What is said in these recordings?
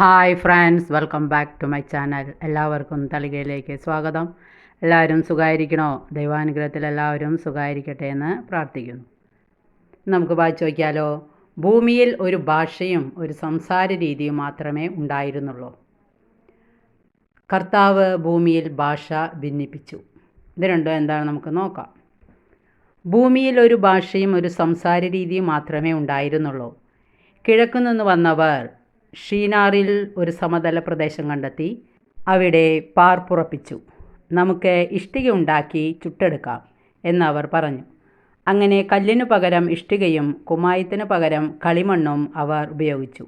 Hi friends welcome back to my channel. എല്ലാവർക്കും തളികയിലേക്ക് സ്വാഗതം. എല്ലാവരും സുഖമായിരിക്കണോ ദൈവാനുഗ്രഹത്തിൽ എല്ലാവരും സുഖമായിരിക്കട്ടെ എന്ന് പ്രാർത്ഥിക്കുന്നു. നമുക്ക് വായിച്ചു നോക്കിയാലോ ഭൂമിയിൽ ഒരു ഭാഷയും ഒരു സംസാര രീതിയും മാത്രമേ ഉണ്ടായിരുന്നുള്ളൂ. കർത്താവ് ഭൂമിയിൽ ഭാഷ ഭിന്നിപ്പിച്ചു. ഇത് രണ്ടും എന്താണ് നമുക്ക് നോക്കാം. ഭൂമിയിൽ ഒരു ഭാഷയും ഒരു സംസാര രീതിയും മാത്രമേ ഉണ്ടായിരുന്നുള്ളൂ. കിഴക്കുനിന്ന് വന്നവർ ഷീനാറിൽ ഒരു സമതല പ്രദേശം കണ്ടെത്തി. അവിടെ പാർപ്പുറപ്പിച്ചു നമുക്ക് ഇഷ്ടിക ഉണ്ടാക്കി ചുട്ടെടുക്കാം എന്നവർ പറഞ്ഞു. അങ്ങനെ കല്ലിനു പകരം ഇഷ്ടികയും കുമായത്തിനു പകരം കളിമണ്ണും അവർ ഉപയോഗിച്ചു.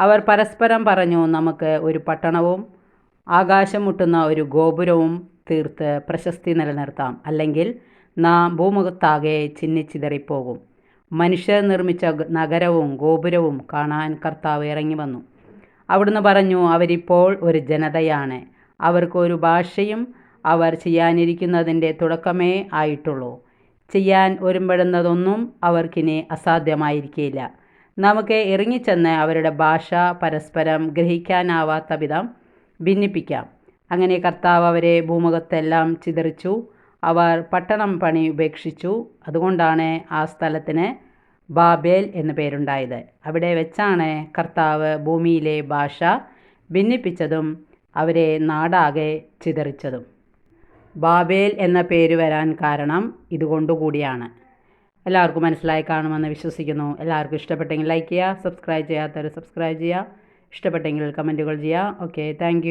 അവർ പരസ്പരം പറഞ്ഞു നമുക്ക് ഒരു പട്ടണവും ആകാശം മുട്ടുന്ന ഒരു ഗോപുരവും തീർത്ത് പ്രശസ്തി നിലനിർത്താം. അല്ലെങ്കിൽ നാം ഭൂമുഖത്താകെ ചിന്നിച്ചിതറിപ്പോകും മനുഷ്യർ നിർമ്മിച്ച നഗരവും ഗോപുരവും കാണാൻ കർത്താവ് ഇറങ്ങി വന്നു. അവിടുന്ന് പറഞ്ഞു അവരിപ്പോൾ ഒരു ജനതയാണ്. അവർക്കൊരു ഭാഷയും അവർ ചെയ്യാനിരിക്കുന്നതിന്റെ തുടക്കമേ ആയിട്ടുള്ളൂ. ചെയ്യാൻ ഒരുമ്പെടുന്നതൊന്നും അവർക്കിനി അസാധ്യമായിരിക്കില്ല നമുക്ക് ഇറങ്ങിച്ചെന്ന് അവരുടെ ഭാഷ പരസ്പരം ഗ്രഹിക്കാനാവാത്ത വിധം ഭിന്നിപ്പിക്കാം. അങ്ങനെ കർത്താവ് അവരെ ഭൂമുഖത്തെല്ലാം ചിതറിച്ചു. അവർ പട്ടണം പണി ഉപേക്ഷിച്ചു. അതുകൊണ്ടാണ് ആ സ്ഥലത്തിന് ബാബേൽ എന്നു പേരുണ്ടായത്. അവിടെ വെച്ചാണ് കർത്താവ് ഭൂമിയിലെ ഭാഷ ഭിന്നിപ്പിച്ചതും അവരെ നാടാകെ ചിതറിച്ചതും. ബാബേൽ എന്ന പേര് വരാൻ കാരണം ഇതുകൊണ്ടുകൂടിയാണ് എല്ലാവർക്കും മനസ്സിലായി കാണുമെന്ന് വിശ്വസിക്കുന്നു. എല്ലാവർക്കും ഇഷ്ടപ്പെട്ടെങ്കിൽ ലൈക്ക് ചെയ്യുക സബ്സ്ക്രൈബ് ചെയ്യാത്തവർ സബ്സ്ക്രൈബ് ചെയ്യുക. ഇഷ്ടപ്പെട്ടെങ്കിൽ കമന്റുകൾ ചെയ്യുക. Okay thank